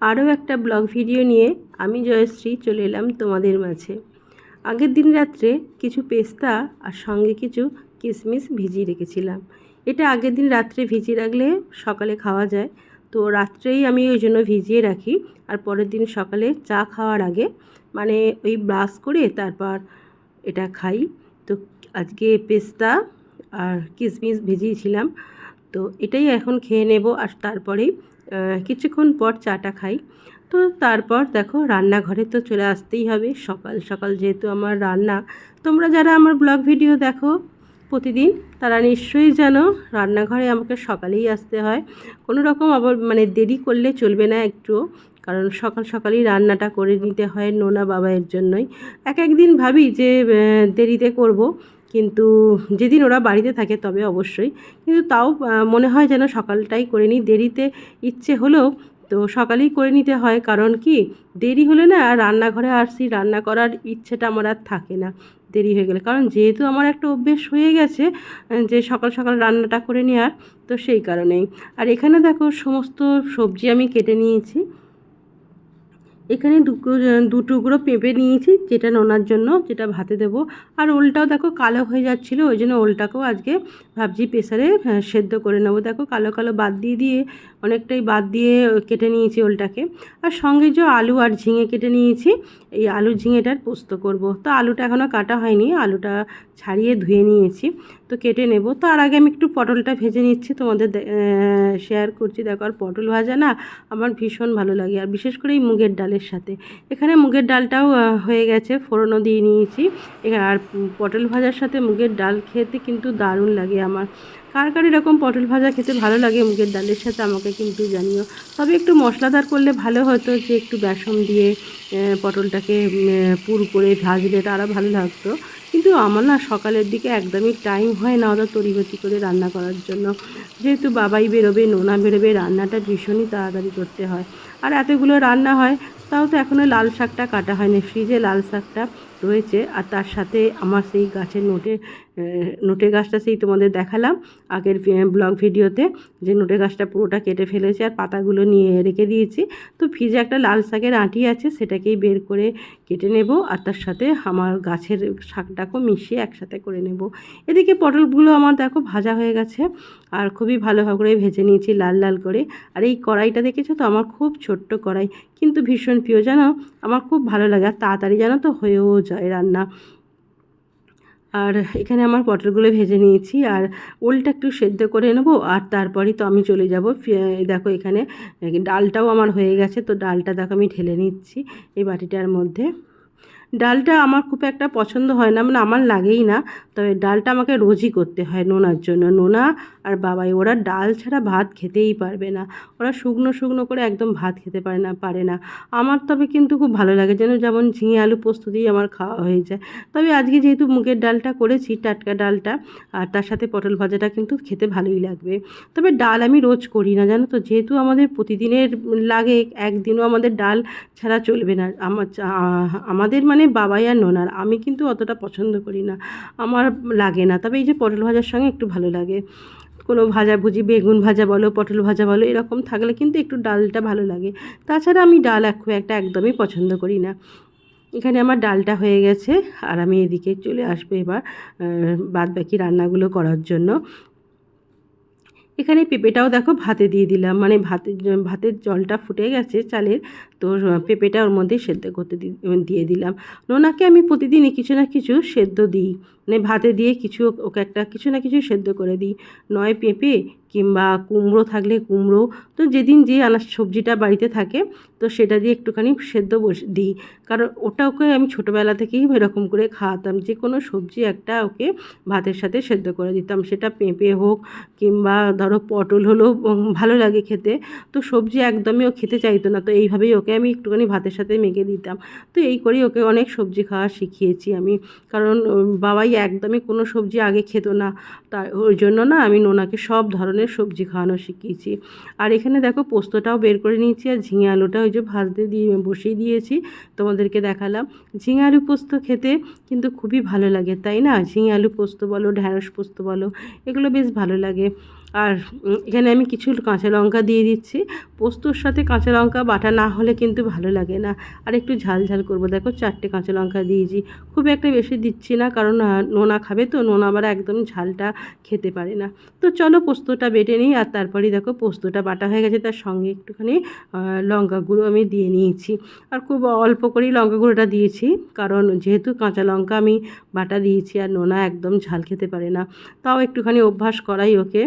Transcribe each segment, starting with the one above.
আরও একটা blog video নিয়ে আমি জয়শ্রী চলে এলাম তোমাদের মাঝে। আগের দিন রাত্রে কিছু পেস্তা আর সঙ্গে কিছু কিশমিশ ভিজিয়ে রেখেছিলাম। এটা আগের দিন রাত্রে ভিজিয়ে রাখলে সকালে খাওয়া যায়। তো রাত্রেই আমি ওই জন্য ভিজিয়ে রাখি। আর পরের দিন সকালে চা খাওয়ার আগে মানে ওই ব্রাশ করে তারপর এটা খাই। তো আজকে পেস্তা আর কিশমিশ ভিজিয়েছিলাম। তো এটাই এখন খেয়ে নেব আর তারপরেই কিছুক্ষণ পর চাটা খাই। তো তারপর দেখো রান্নাঘরে তো চলে আসতেই হবে। সকাল সকাল যেহেতু আমার রান্না, তোমরা যারা আমার ব্লগ ভিডিও দেখো প্রতিদিন, তারা নিশ্চয়ই জানো রান্নাঘরে আমাকে সকালেই আসতে হয়। কোনো রকম আবার মানে দেরি করলে চলবে না একটুও, কারণ সকাল, সকালই রান্নাটা করে নিতে হয় নোনা বাবাইয়ের জন্যই। এক একদিন ভাবি যে দেরিতে করব। কিন্তু যেদিন ওরা বাড়িতে থাকে তবে অবশ্যই। কিন্তু তাও মনে হয় যেন সকালটাই করে নিই। দেরিতে ইচ্ছে হলেও তো সকালেই করে নিতে হয়। কারণ কি? দেরি হলে না রান্নাঘরে আসছি রান্না করার ইচ্ছেটা আমার আর থাকে না দেরি হয়ে গেলে। কারণ যেহেতু আমার একটা অভ্যেস হয়ে গেছে যে সকাল সকাল রান্নাটা করে নেওয়ার, তো সেই কারণেই। আর এখানে দেখো, সমস্ত সবজি আমি কেটে নিয়েছি। এখানে দু টুকরো পেঁপে নিয়েছি, যেটা নোনার জন্য, যেটা ভাতে দেবো। আর ওলটাও দেখো কালো হয়ে যাচ্ছিল, ওই জন্য ওলটাকেও আজকে ভাবছি প্রেসারে সেদ্ধ করে নেব। দেখো কালো কালো বাদ দিয়ে দিয়ে অনেকটাই বাদ দিয়ে কেটে নিয়েছি ওলটাকে। আর সঙ্গে যে আলু আর ঝিঙে কেটে নিয়েছি, এই আলু ঝিঙেটার পোস্ত করব। তো আলুটা এখনও কাটা হয়নি, আলুটা ছাড়িয়ে ধুয়ে নিয়েছি। তো কেটে নেব। তো আর আগে আমি একটু পটলটা ভেজে নিচ্ছি। তোমাদের শেয়ার করছি। দেখো, আর পটল ভাজা না আমার ভীষণ ভালো লাগে। আর বিশেষ করে এই মুগের ডালের সাথে। এখানে মুগের ডালটাও হয়ে গেছে। ফোড়নও দিয়ে নিয়েছি। আর পটল ভাজার সাথে মুগের ডাল খেতে কিন্তু দারুণ লাগে আমার। কার কার এরকম পটল ভাজা খেতে ভালো লাগে মুগের ডালের সাথে আমাকে কিন্তু জানিও। তবে একটু মশলাদার করলে ভালো হতো যে একটু বেসন দিয়ে পটলটাকে পুর করে ভাজলে আরও ভালো লাগতো। কিন্তু আমার না সকালের দিকে একদমই টাইম হয় না ওরা তড়িঘড়ি করে রান্না করার জন্য। যেহেতু বাবাই বেরোবে, নোনা বেরোবে, রান্নাটা ভীষণই তাড়াতাড়ি করতে হয়। আর এতগুলো রান্না হয়, তাও তো এখনও লাল শাকটা কাটা হয়নি। ফ্রিজে লাল শাকটা রয়েছে, আর তার সাথে আমার সেই গাছের নোটে নোটে গাছটা সেই তোমাদের দেখালাম আগের ব্লগ ভিডিওতে যে নোটে গাছটা পুরোটা কেটে ফেলেছে আর পাতাগুলো নিয়ে রেখে দিয়েছি। তো ফ্রিজে একটা লাল শাকের আঁটি আছে সেটাকেই বের করে কেটে নেব আর তার সাথে আমার গাছের শাকটাকেও মিশিয়ে একসাথে করে নেব। এদিকে পটলগুলো আমার দেখো ভাজা হয়ে গেছে আর খুবই ভালো করে ভেজে নিয়েছি লাল লাল করে। আর এই কড়াইটা দেখেছ তো? আমার খুব ছোট্ট কড়াই। কিন্তু ভীষণ প্রিয় জানো? আমার খুব ভালো লাগে আর তাড়াতাড়ি জানো তো? হয়েও যায় রান্না। আর এখানে আমার পটলগুলো ভেজে নিয়েছি আর ওলটা একটু সেদ্ধ করে নেব আর তারপরেই তো আমি চলে যাব দেখো এখানে ডালটাও আমার হয়ে গেছে, তো ডালটা দেখো আমি ঢেলে নিচ্ছি এই বাটিটার মধ্যে। ডালটা আমার খুব একটা পছন্দ হয় না মানে আমার লাগেই না। তবে ডালটা আমাকে রোজই করতে হয় নোনার জন্য। নোনা আর বাবাই, ওরা ডাল ছাড়া ভাত খেতেই পারবে না। ওরা শুকনো শুকনো করে একদম ভাত খেতে পারে না পারে না। আমার তবে কিন্তু খুব ভালো লাগে যেন যেমন ঝিঙে আলু পোস্ত দিয়ে আমার খাওয়া হয়ে যায়। তবে আজকে যেহেতু মুগের ডালটা করেছি, টাটকা ডালটা, আর তার সাথে পটল ভাজাটা কিন্তু খেতে ভালোই লাগবে। তবে ডাল আমি রোজ করি না, জানো তো? যেহেতু আমাদের প্রতিদিনের লাগে, একদিনও আমাদের ডাল ছাড়া চলবে না। আমার আমাদের মানে বাবাই আর নোনার, আমি কিন্তু অতটা পছন্দ করি না। আমার লাগে না, তবে এই যে পটল ভাজার সঙ্গে একটু ভালো লাগে। কোনো ভাজাভুজি বেগুন ভাজা বলো, পটল ভাজা বলো, এরকম থাকলে কিন্তু একটু ডালটা ভালো লাগে। তাছাড়া আমি ডাল এক খুব একটা একদমই পছন্দ করি না। এখানে আমার ডালটা হয়ে গেছে, আর আমি এদিকে চলে আসব এবার বাদ বাকি রান্নাগুলো করার জন্য। এখানে পেঁপেটাও দেখো ভাতে দিয়ে দিলাম মানে ভাতের ভাতের জলটা ফুটে গেছে চালের তো পেঁপেটা ওর মধ্যে সেদ্ধ করতে দি- দিয়ে দিলাম। নোনাকে আমি প্রতিদিনই কিছু না কিছু সেদ্ধ দিই। মানে ভাতে দিয়ে কিছু ওকে একটা কিছু না কিছু সেদ্ধ করে দিই। নয় পেঁপে কিংবা কুমড়ো থাকলে কুমড়ো। তো যেদিন যে আনাজ সবজিটা বাড়িতে থাকে তো সেটা দিয়ে একটুখানি সেদ্ধ বসে দিই। কারণ ওটা ওকে আমি ছোটোবেলা থেকেই এরকম করে খাওয়াতাম। যে কোনো সবজি একটা ওকে ভাতের সাথে সেদ্ধ করে দিতাম। সেটা পেঁপে হোক কিংবা ধরো পটল হলেও ভালো লাগে খেতে। তো সবজি একদমই ও খেতে চাইতো না। তো এইভাবেই ওকে আমি একটুখানি ভাতের সাথে মেখে দিতাম। তো এই করেই ওকে অনেক সবজি খাওয়া শিখিয়েছি আমি। কারণ বাবাই একদমই কোনো সবজি আগে খেত না। তাই ওই জন্য না আমি নোনাকে সব ধরনের সবজি খাওয়ানো শিখিয়েছি। আর এখানে দেখো পোস্তটাও বের করে নিয়েছি আর ঝিঙে আলুটা ওই যে ভাজতে দিয়ে, বসিয়ে দিয়েছি। তোমাদেরকে দেখালাম। ঝিঙে আলু পোস্ত খেতে কিন্তু খুবই ভালো লাগে, তাই না? ঝিঙে আলু পোস্ত বলো, ঢ্যাঁড়স পোস্ত বলো, এগুলো বেশ ভালো লাগে। আর এখানে আমি কিছু কাঁচা লঙ্কা দিয়ে দিচ্ছি। পোস্তর সাথে কাঁচা লঙ্কা বাটা না হলে কিন্তু ভালো লাগে না। আর একটু ঝাল ঝাল করব। দেখো চারটে কাঁচা লঙ্কা দিয়েছি। খুব একটা বেশি দিচ্ছি না কারণ নোনা খাবে তো। নোনা আবার একদম ঝালটা খেতে পারে না। তো চলো পোস্তটা বেটে নিই আর তারপরে দেখো পোস্তটা বাটা হয়ে গেছে। তার সঙ্গে একটুখানি লঙ্কা গুঁড়ো আমি দিয়ে নিয়েছি। আর খুব অল্প করেই লঙ্কা গুঁড়োটা দিয়েছি। কারণ যেহেতু কাঁচা লঙ্কা আমি বাটা দিয়েছি আর নোনা একদম ঝাল খেতে পারে না। তাও একটুখানি অভ্যাস করাই ওকে।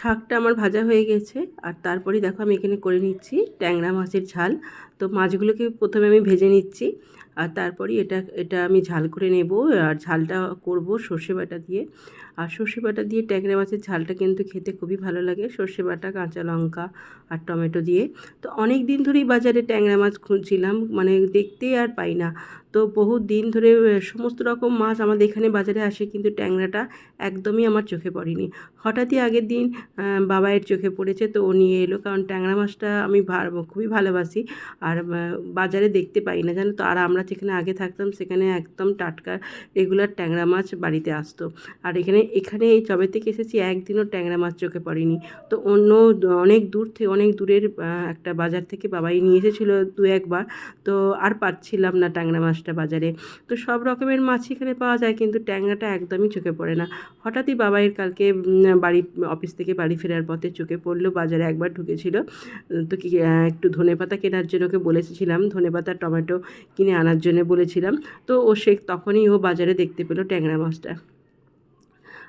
শাকটা আমার ভাজা হয়ে গেছে। আর তারপরে দেখো আমি এখানে করে নিচ্ছি ট্যাংরা মাছের ঝাল। তো মাছগুলোকে প্রথমে আমি ভেজে নিচ্ছি। আর তারপরে এটা এটা আমি ঝাল করে নেব। আর ঝালটা করব সর্ষে বাটা দিয়ে। আর সর্ষে বাটা দিয়ে ট্যাংরা মাছের ঝালটা কিন্তু খেতে খুবই ভালো লাগে। সর্ষে বাটা কাঁচা লঙ্কা আর টমেটো দিয়ে। তো অনেক দিন ধরেই বাজারে ট্যাংরা মাছ খুঁজছিলাম মানে দেখতেই আর পাই না। তো বহু দিন ধরে সমস্ত রকম মাছ আমাদের এখানে বাজারে আসে কিন্তু ট্যাংরাটা একদমই আমার চোখে পড়েনি। হঠাৎই আগের দিন আহ, বাবাইয়ের চোখে পড়েছে তো ও নিয়ে এলো কারণ ট্যাংরা মাছটা আমি খুবই ভালোবাসি। আর বাজারে দেখতে পাই না জানো তো? আর আমরা যেখানে আগে থাকতাম সেখানে একদম টাটকা রেগুলার ট্যাংরা মাছ বাড়িতে আসতো। আর এখানে এখানে এই যবে থেকে এসেছি, একদিনও ট্যাংরা মাছ চোখে পড়েনি। তো অন্য অনেক দূর থেকে অনেক দূরের একটা বাজার থেকে বাবাই নিয়ে এসেছিল দু একবার। তো আর পাচ্ছিলাম না ট্যাংরা মাছটা বাজারে। তো সব রকমের মাছ এখানে পাওয়া যায়, কিন্তু ট্যাংরাটা একদমই চোখে পড়ে না। হঠাৎই বাবাইয়ের কালকে বাড়ি, অফিস থেকে বাড়ি ফেরার পথে চোখে পড়ল, বাজারে একবার ঢুকেছিল। তো কি একটু ধনেপাতা কেনার জন্য ওকে বলেছিলাম, ধনেপাতা, টমেটো কিনে আনার জন্য বলেছিলাম। তো ও সে, তখনই ও বাজারে দেখতে পেল ট্যাংরা মাছটা।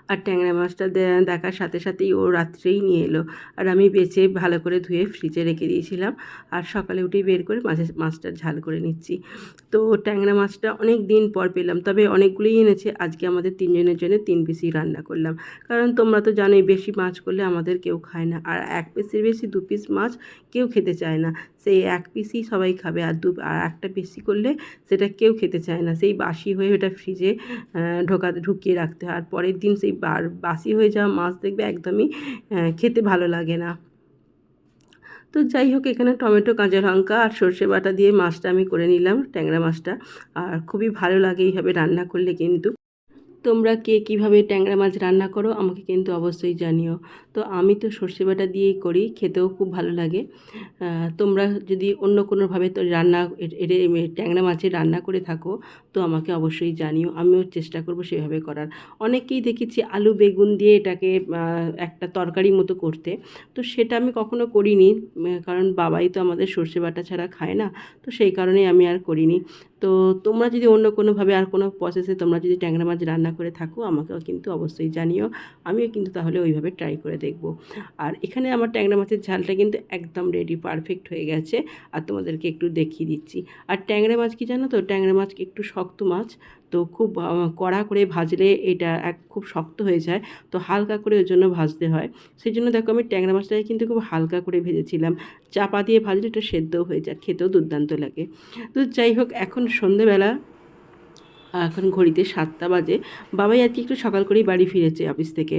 আর ট্যাংরা মাছটা দেখার সাথে সাথেই ও রাত্রেই নিয়ে এলো। আর আমি বেছে ভালো করে ধুয়ে ফ্রিজে রেখে দিয়েছিলাম। আর সকালে উঠেই বের করে মাছের, মাছটা ঝাল করে নিচ্ছি। তো ট্যাংরা মাছটা অনেক দিন পর পেলাম, তবে অনেকগুলোই এনেছে। আজকে আমাদের তিনজনের জন্য তিন পিসই রান্না করলাম। কারণ তোমরা তো জানোই, বেশি মাছ করলে আমাদের কেউ খায় না। আর এক পিসের বেশি, দু পিস মাছ কেউ খেতে চায় না। সেই এক পিসই সবাই খাবে, আর দু, আর একটা বেশি করলে সেটা কেউ খেতে চায় না। সেই বাসি হয়ে ওটা ফ্রিজে ঢোকা, ঢুকিয়ে রাখতে হয়। আর পরের দিন সেই বার বাসি হয়ে যাওয়া মাছ দেখবে একদমই খেতে ভালো লাগে না। তো যাই হোক, এখানে টমেটো, কাঁচা লঙ্কা আর সর্ষে বাটা দিয়ে মাছটা আমি করে নিলাম, ট্যাংরা মাছটা। আর খুবই ভালো লাগে এইভাবে রান্না করলে কিন্তু। তোমরা কে কীভাবে ট্যাংরা মাছ রান্না করো আমাকে কিন্তু অবশ্যই জানিও। তো আমি তো সর্ষে বাটা দিয়েই করি, খেতেও খুব ভালো লাগে। তোমরা যদি অন্য কোনোভাবে তো রান্না ট্যাংরা মাছের রান্না করে থাকো, তো আমাকে অবশ্যই জানিও, আমিও চেষ্টা করব সেভাবে করার। অনেকেই দেখেছি আলু, বেগুন দিয়ে এটাকে একটা তরকারি মতো করতে। তো সেটা আমি কখনো করিনি কারণ বাবাই তো আমাদের সর্ষে বাটা ছাড়া খায় না, তো সেই কারণেই আমি আর করিনি। তো তোমরা যদি অন্য কোনোভাবে আর কোনো প্রসেসে তোমরা যদি ট্যাংরা মাছ রান্না করে থাকো, আমাকেও কিন্তু অবশ্যই জানিও। আমিও কিন্তু তাহলে ওইভাবে ট্রাই করে দেখব। আর এখানে আমার ট্যাংরা মাছের ঝালটা কিন্তু একদম রেডি পারফেক্ট হয়ে গেছে। আর তোমাদেরকে একটু দেখিয়ে দিচ্ছি। আর ট্যাংরা মাছ কি জানো তো? ট্যাংরা মাছ একটু শক্ত মাছ। তো খুব কড়া করে ভাজলে এটা এক, খুব শক্ত হয়ে যায়। তো হালকা করে ওই জন্য ভাজতে হয়। সেই জন্য দেখো আমি ট্যাংরা মাছটাকে কিন্তু খুব হালকা করে ভেজেছিলাম। চাপা দিয়ে ভাজলে এটা সেদ্ধও হয়ে যায়, খেতেও দুর্দান্ত লাগে। তো যাই হোক, এখন সন্ধেবেলা এখন ঘড়িতে সাতটা বাজে। বাবাই আর কি একটু সকাল করেই বাড়ি ফিরেছে অফিস থেকে।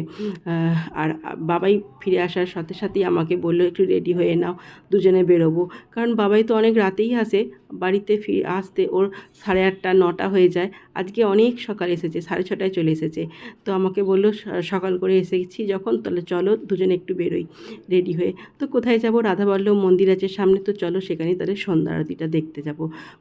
আর বাবাই ফিরে আসার সাথে সাথেই আমাকে বলল, একটু রেডি হয়ে নাও, দুজনে বেরোবো। কারণ বাবাই তো অনেক রাতেই আসে। বাড়িতে ফিরে, আসতে ওর সাড়ে আটটা, নটা হয়ে যায়। আজকে অনেক সকাল এসেছে, সাড়ে ছটায় চলে এসেছে। তো আমাকে বলল সকাল করে এসেছি যখন, তাহলে চলো দুজনে একটু বেরোই, রেডি হয়ে। তো কোথায় যাব? রাধা রাধাবল্লভ মন্দির আছে সামনে, তো চলো সেখানেই তাদের সন্ধ্যা আরতিটা দেখতে যাব।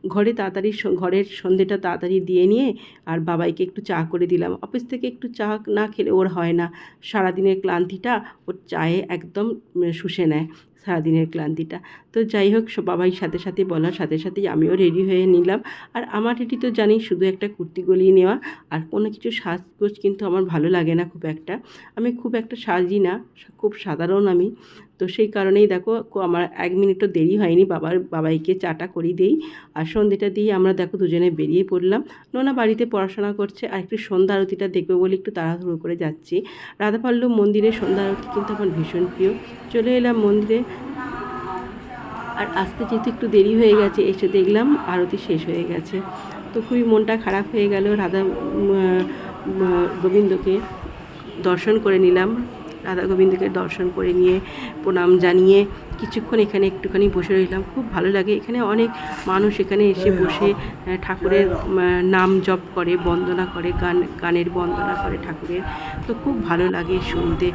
ঘরে তাড়াতাড়ি ঘরের সন্ধেটা তাড়াতাড়ি দিয়ে নিয়ে আর বাবাইকে একটু চা করে দিলাম। অফিস থেকে একটু চা না খেলে ওর হয় না। সারাদিনের ক্লান্তিটা ওর চায়ে একদম শুষে নেয়। সারাদিনের ক্লান্তিটা। তো যাই হোক বাবাই সাথে সাথে বলার সাথে সাথেই আমিও রেডি হয়ে নিলাম। আর আমার এটি তো জানি শুধু একটা কুর্তি গলিয়ে নেওয়া, আর কোনো কিছু সাজগোজ কিন্তু আমার ভালো লাগে না খুব একটা। আমি খুব একটা সাজি না, খুব সাধারণ আমি। তো সেই কারণেই দেখো আমার এক মিনিটও দেরি হয়নি, বাবার, বাবাইকে চাটা করি দেই। আর সন্ধ্যেটা দিয়ে আমরা দেখো দুজনে বেরিয়ে পড়লাম। নোনা বাড়িতে পড়াশোনা করছে আর একটু সন্ধ্যা আরতিটা দেখবে বলে একটু তাড়াহুড়ো করে যাচ্ছি। রাধাপল্লব মন্দিরে সন্ধ্যা আরতি কিন্তু আমার ভীষণ প্রিয়। চলে এলাম মন্দিরে। আর আসতে যেহেতু একটু দেরি হয়ে গেছে, এসে দেখলাম আরতি শেষ হয়ে গেছে। তো খুবই মনটা খারাপ হয়ে গেল। রাধা গোবিন্দকে দর্শন করে নিলাম। রাধা গোবিন্দকে দর্শন করে নিয়ে প্রণাম জানিয়ে কিছুক্ষণ এখানে একটুখানি বসে রইলাম। খুব ভালো লাগে। এখানে অনেক মানুষ এখানে এসে বসে ঠাকুরের নাম জপ করে বন্দনা করে গান গানের বন্দনা করে ঠাকুরের। তো খুব ভালো লাগে শুনতে।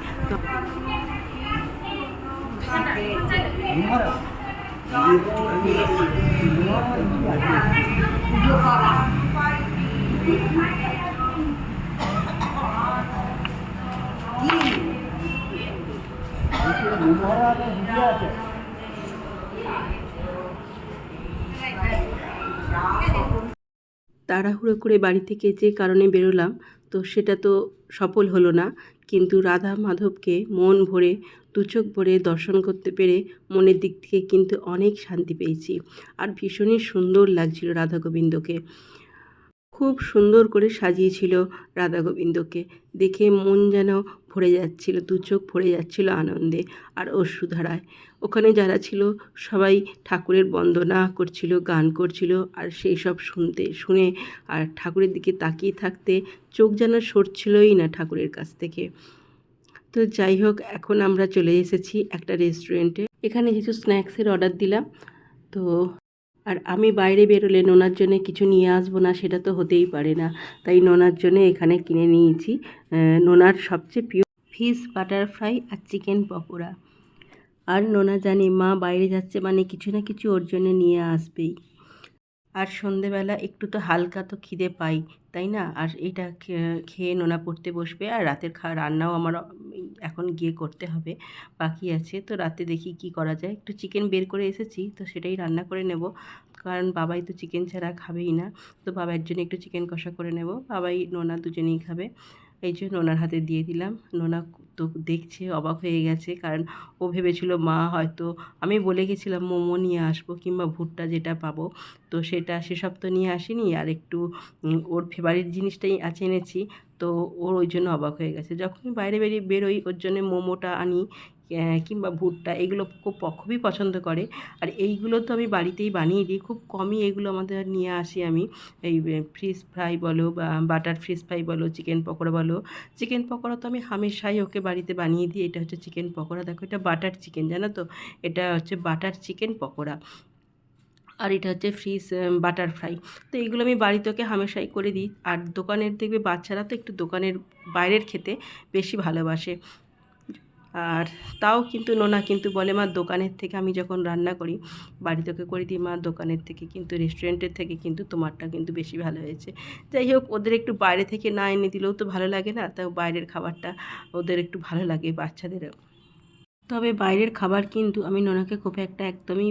তাড়াহুড়ো করে বাড়ি থেকে যে কারণে বেরোলাম, তো সেটা তো সফল হলো না। কিন্তু রাধা মাধবকে মন ভরে দু চোখ ভরে দর্শন করতে পেরে মনের দিক থেকে কিন্তু অনেক শান্তি পেয়েছি। আর ভীষণই সুন্দর লাগছিল রাধা গোবিন্দকে। খুব সুন্দর করে সাজিয়েছিল রাধা গোবিন্দকে। দেখে মন যেন ভরে যাচ্ছিল, দু চোখ ভরে যাচ্ছিল আনন্দে। আর অশ্রুধারায় ওখানে যারা ছিল, সবাই ঠাকুরের বন্দনা করছিল, গান করছিল আর সেই সব শুনতে, শুনে আর ঠাকুরের দিকে তাকিয়ে থাকতে চোখ যেন সরছিলই না ঠাকুরের কাছ থেকে। তো যাই হোক, এখন আমরা চলে এসেছি একটা রেস্টুরেন্টে এখানে কিছু স্ন্যাক্সের অর্ডার দিলাম। তো আর আমি বাইরে বেরোলে নোনার জন্য কিছু নিয়ে আসব না, সেটা তো হতেই পারে না। তাই নোনার জন্য এখানে কিনে নিয়েছি নোনার সবচেয়ে প্রিয় ফিশ বাটারফ্রাই আর চিকেন পকোড়া। আর নোনা জানি মা বাইরে যাচ্ছে মানে কিছু না কিছু ওর জন্য নিয়ে আসবেই। আর সন্ধেবেলা একটু তো হালকা তো খিদে পাই, তাই না? আর এটা খেয়ে নোনা পড়তে বসবে আর রাতের খাওয়া রান্নাও আমার এখন গিয়ে করতে হবে, বাকি আছে। তো রাতে দেখি কি করা যায়। একটু চিকেন বের করে এসেছি, তো সেটাই রান্না করে নেব। কারণ বাবাই তো চিকেন ছাড়া খাবেই না। তো বাবার জন্য একটু চিকেন কষা করে নেব। বাবাই নোনা দুজনেই খাবে। এই জন্য ওনার হাতে দিয়ে দিলাম। নোনা তো দেখছে, অবাক হয়ে গেছে, কারণ ও ভেবেছিল, মা, হয়তো আমি বলে গেছিলাম মোমো নিয়ে আসব কিংবা ভুট্টা যেটা পাবো। তো সেটা সেসব তো নিয়ে আসিনি। আর একটু ওর ফেভারিট জিনিসটাই আছে এনেছি। তো ওর ওই জন্য অবাক হয়ে গেছে। যখনই বাইরে বেরিয়ে বেরোই, ওর জন্য মোমোটা আনি কিংবা ভুট্টা এগুলো খুব খুবই পছন্দ করে। আর এইগুলো তো আমি বাড়িতেই বানিয়ে দিই। খুব কমই এগুলো আমাদের নিয়ে আসি আমি। এই ফিশ ফ্রাই বলো বা বাটার ফিশ ফ্রাই বলো চিকেন পকোড়া বলো। চিকেন পকোড়া তো আমি হামেশাই ওকে বাড়িতে বানিয়ে দিই। এটা হচ্ছে চিকেন পকোড়া। দেখো এটা বাটার চিকেন জানো তো? এটা হচ্ছে বাটার চিকেন পকোড়া। আর এটা হচ্ছে ফিশ বাটার ফ্রাই তো এইগুলো আমি বাড়িতে ওকে হামেশাই করে দিই। আর দোকানের দেখবে বাচ্চারা তো একটু দোকানের বাইরের খেতে বেশি ভালোবাসে। আর তাও কিন্তু নোনা কিন্তু বলে, মা, দোকানের থেকে আমি যখন রান্না করি বাড়িতে ওকে করে দিই, মা, দোকানের থেকে কিন্তু, রেস্টুরেন্টের থেকে কিন্তু তোমারটা কিন্তু বেশি ভালো হয়েছে। যাই হোক, ওদের একটু বাইরে থেকে না এনে দিলেও তো ভালো লাগে না, তাও বাইরের খাবারটা ওদের একটু ভালো লাগে বাচ্চাদেরও। তবে বাইরের খাবার কিন্তু আমি নোনাকে খুব একটা একদমই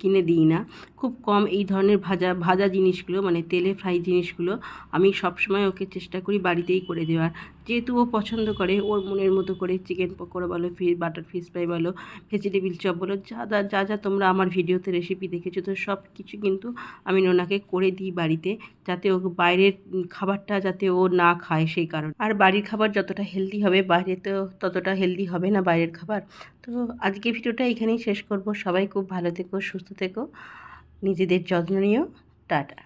কিনে দিই না। খুব কম এই ধরনের ভাজা ভাজা জিনিসগুলো মানে তেলে ফ্রাই জিনিসগুলো আমি সবসময় ওকে চেষ্টা করি বাড়িতেই করে দেওয়ার। যেহেতু ও পছন্দ করে, ওর মনের মতো করে চিকেন পকোড়া বলো ফিশ বাটার ফিশ ফ্রাই বলো, ভেজিটেবিল চপ বলো, যা যা যা তোমরা আমার ভিডিওতে রেসিপি দেখেছ, তো সব কিছু কিন্তু আমি নোনাকে করে দিই বাড়িতে, যাতে ও বাইরের খাবারটা যাতে ও না খায় সেই কারণে। আর বাড়ির খাবার যতটা হেলদি হবে, বাইরে তো ততটা হেলদি হবে না বাইরের খাবার। তো আজকে ভিডিওটা এখানেই শেষ করব। সবাই খুব ভালো থেকো, সুস্থ থেকো, নিজেদের যত্ন নিও, টাটা।